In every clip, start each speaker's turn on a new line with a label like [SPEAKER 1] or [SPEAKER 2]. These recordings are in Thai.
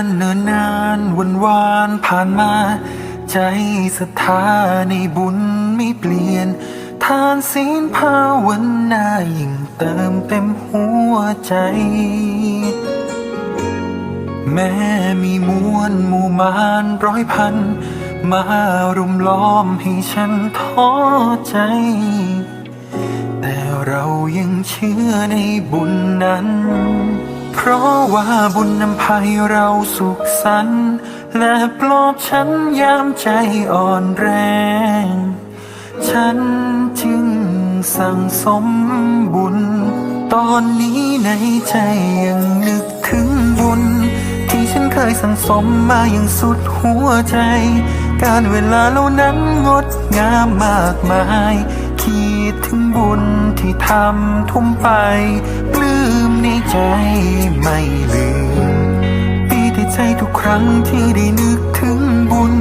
[SPEAKER 1] านวันวานผ่านมา ใจศรัทธาในบุญไม่เปลี่ยน ทานศีลภาวนายิ่งเติมเต็มหัวใจ แม้มีมวลหมู่มานร้อยพัน มารุมล้อมให้ฉันท้อใจ แต่เรายังเชื่อในบุญนั้น เพราะว่าบุญนำพาให้เราสุขสันต์และปลอบฉันยามใจอ่อนแรง ฉันจึงสั่งสมบุญ ตอนนี้ในใจยังนึกถึงบุญ ที่ฉันเคยสั่งสมมาอย่างสุดหัวใจ การเวลาเหล่านั้นงดงามมากมาย คิดถึงบุญที่ทำทุ่มไป ปลื้มในใจไม่ลืมปีติดใจทุกครั้งที่ได้นึกถึงบุญ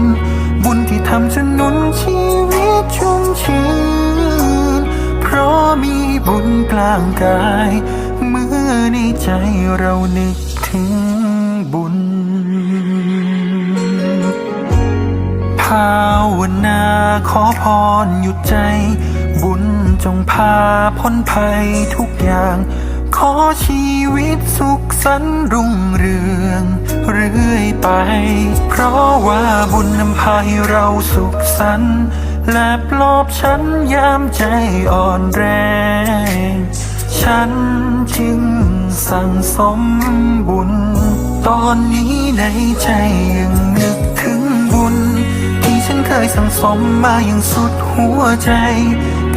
[SPEAKER 1] บุญที่ทำจนนุนชีวิตชุ่มชื่น เพราะมีบุญกลางกาย เมื่อในใจเรานึกถึงบุญภาวนาขอพรหยุดใจ จงพาพ้นภัยทุกอย่าง ขอชีวิตสุขสันต์รุ่งเรือง เรื่อยไป เพราะว่าบุญนำพาให้เราสุขสันต์และปลอบฉันยามใจอ่อนแรง ฉันจึงสั่งสมบุญ ตอนนี้ในใจยังนึกถึงบุญ ฉันเคยสั่งสมมาอย่างสุดหัวใจ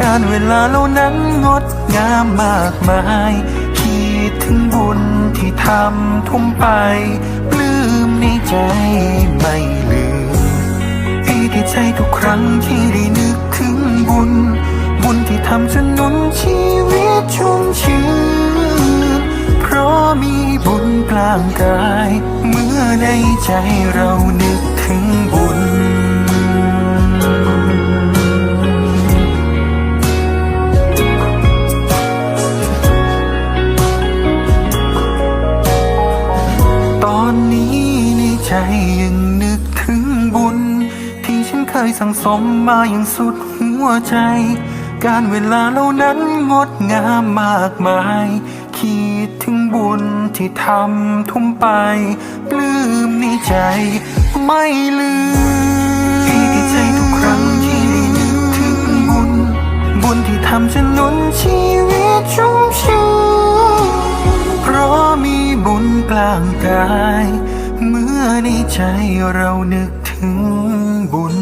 [SPEAKER 1] การเวลาเหล่านั้นงดงามมากมาย คิดถึงบุญที่ทำทุ่มไป ปลื้มในใจไม่ลืมปีติดใจทุกครั้งที่ได้นึกถึงบุญ บุญที่ทำจนนุนชีวิตชุ่มชื่น เพราะมีบุญกลางกาย เมื่อในใจเรานึกถึงบุญ ใจยังนึกถึงบุญ ที่ฉันเคยสั่งสมมาอย่างสุดหัวใจ การเวลาเหล่านั้นงดงามมากมาย คิดถึงบุญที่ทำทุ่มไป ปลื้มในใจไม่ลืมปีติดใจทุกครั้งที่ได้นึกถึงบุญ บุญที่ทำจนนุนชีวิตชุ่มชื่นเพราะมีบุญกลางกาย ใจเรานึกถึงบุญ